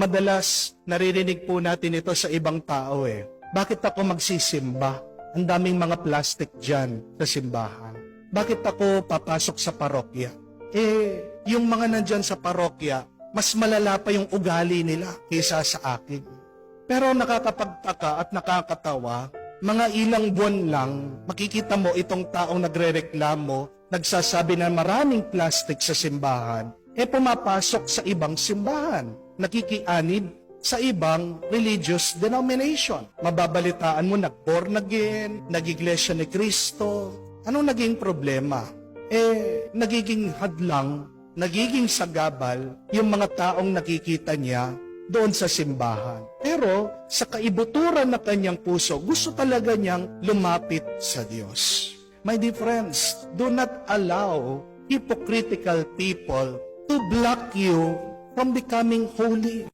Madalas, naririnig po natin ito sa ibang tao eh. Bakit ako magsisimba? Ang daming mga plastic dyan sa simbahan. Bakit ako papasok sa parokya? Eh, yung mga nandyan sa parokya, mas malala pa yung ugali nila kaysa sa akin. Pero nakakapagtaka at nakakatawa, mga ilang buwan lang, makikita mo itong taong nagrereklamo, nagsasabi na maraming plastic sa simbahan, eh pumapasok sa ibang simbahan, nakikianib sa ibang religious denomination. Mababalitaan mo, nag-born again, nag-iglesia ni Kristo. Anong naging problema? Eh, nagiging hadlang, nagiging sagabal yung mga taong nakikita niya doon sa simbahan. Pero sa kaibuturan na kanyang puso, gusto talaga niyang lumapit sa Diyos. My dear friends, do not allow hypocritical people to block you from becoming holy.